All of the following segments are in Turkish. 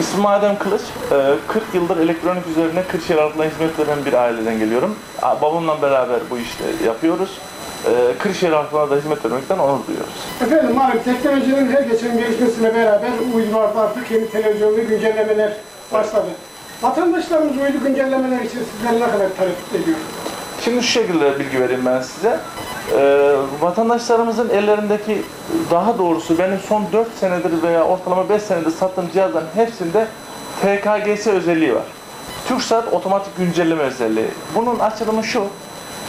İsmim Adem Kılıç. Ee, 40 yıldır elektronik üzerine Kırşehir halkına hizmet veren bir aileden geliyorum. Babamla beraber bu işi yapıyoruz. Ee, Kırşehir halkına da hizmet vermekten onur duyuyoruz. Efendim malum teknolojinin her geçen gelişmesiyle beraber uydu artık yeni televizyonlu güncellemeler başladı. Vatandaşlarımız uydu güncellemeler için sizden ne kadar talep ediyor? Şimdi şu şekilde bilgi vereyim ben size. Ee, vatandaşlarımızın ellerindeki, daha doğrusu benim son 4 senedir veya ortalama 5 senedir sattığım cihazların hepsinde TKGS özelliği var. TürkSat otomatik güncelleme özelliği. Bunun açılımı şu.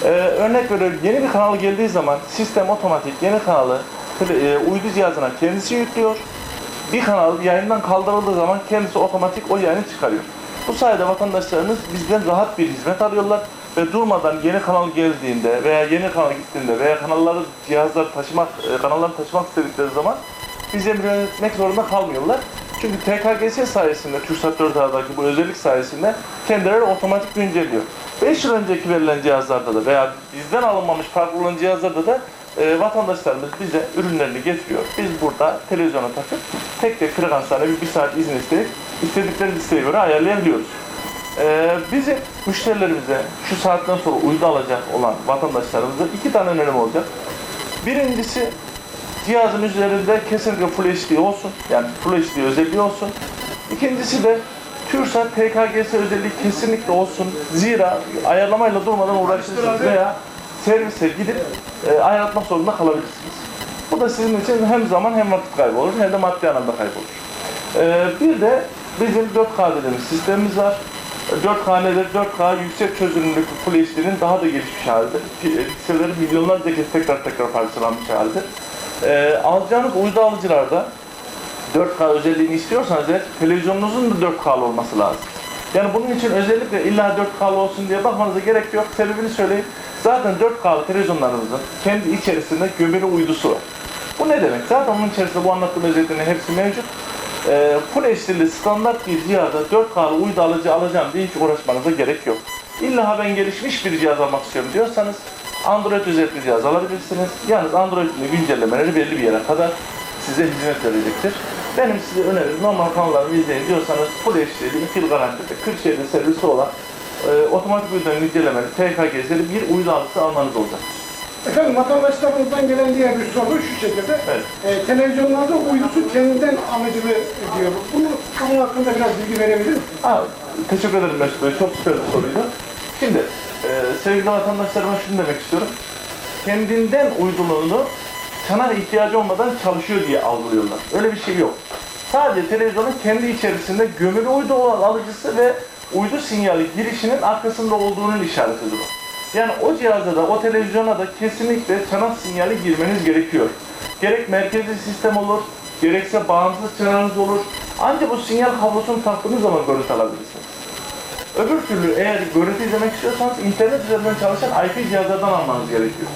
Ee, örnek veriyorum, yeni bir kanal geldiği zaman sistem otomatik yeni kanalı e, uydu cihazına kendisi yüklüyor. Bir kanal yayından kaldırıldığı zaman kendisi otomatik o yayını çıkarıyor. Bu sayede vatandaşlarımız bizden rahat bir hizmet alıyorlar ve durmadan yeni kanal geldiğinde veya yeni kanal gittiğinde veya kanalları cihazları taşımak, e, kanalları taşımak istedikleri zaman bize yönetmek zorunda kalmıyorlar. Çünkü TKGS sayesinde, TürkSat 4A'daki bu özellik sayesinde kendileri otomatik güncelliyor. 5 yıl önceki verilen cihazlarda da veya bizden alınmamış farklı olan cihazlarda da e, vatandaşlarımız bize ürünlerini getiriyor. Biz burada televizyona takıp tek tek frekanslarına bir, bir saat izin isteyip istedikleri listeye göre ayarlayabiliyoruz. E, bizim müşterilerimize şu saatten sonra uydu alacak olan vatandaşlarımıza iki tane önerim olacak. Birincisi cihazın üzerinde kesinlikle Full HD olsun. Yani Full HD özelliği olsun. İkincisi de TürkSat TKGS özelliği kesinlikle olsun. Zira ayarlamayla durmadan uğraşırsınız veya servise gidip e, ayarlatmak zorunda kalabilirsiniz. Bu da sizin için hem zaman hem vakit kaybı olur hem de maddi anlamda kaybolur. E, bir de bizim 4K dediğimiz sistemimiz var. 4K nedir? 4K yüksek çözünürlüklü Full HD'nin daha da gelişmiş halidir. Pikselleri milyonlarca kez tekrar tekrar parçalanmış halidir. E, alacağınız uydu alıcılarda 4K özelliğini istiyorsanız eğer televizyonunuzun da 4K'lı olması lazım. Yani bunun için özellikle illa 4K'lı olsun diye bakmanıza gerek yok. Sebebini söyleyeyim. Zaten 4K'lı televizyonlarımızın kendi içerisinde gömülü uydusu var. Bu ne demek? Zaten onun içerisinde bu anlattığım özelliklerin hepsi mevcut. Ee, Full HD'li standart bir cihazda 4K'lı uydu alıcı alacağım diye hiç uğraşmanıza gerek yok. İlla ben gelişmiş bir cihaz almak istiyorum diyorsanız Android özellikli cihaz alabilirsiniz. Yalnız Android'li güncellemeleri belli bir yere kadar size hizmet verecektir. Benim size önerim normal kanallarımı izleyin diyorsanız Full HD'li 2 yıl garantili 40 şehirde servisi olan e, otomatik uyduların güncellemeli TKGS'li bir uydu alıcısı almanız olacak. Efendim vatandaşlarımızdan gelen diğer bir soru şu şekilde. Evet. E, televizyonlarda uydusu kendinden alıcılı diyor. Bunu, bunun hakkında biraz bilgi verebilir misiniz? Ha, teşekkür ederim Mesut Bey. Çok süper bir soruydu. Şimdi e, sevgili vatandaşlarıma şunu demek istiyorum. Kendinden uyduluğunu sana ihtiyacı olmadan çalışıyor diye algılıyorlar. Öyle bir şey yok. Sadece televizyonun kendi içerisinde gömülü uydu olan alıcısı ve uydu sinyali girişinin arkasında olduğunun işaretidir o. Yani o cihazda da o televizyona da kesinlikle çanak sinyali girmeniz gerekiyor. Gerek merkezi sistem olur, gerekse bağımsız çanağınız olur. Ancak bu sinyal kablosunu taktığınız zaman görüntü alabilirsiniz. Öbür türlü eğer görüntü izlemek istiyorsanız internet üzerinden çalışan IP cihazlardan almanız gerekiyor.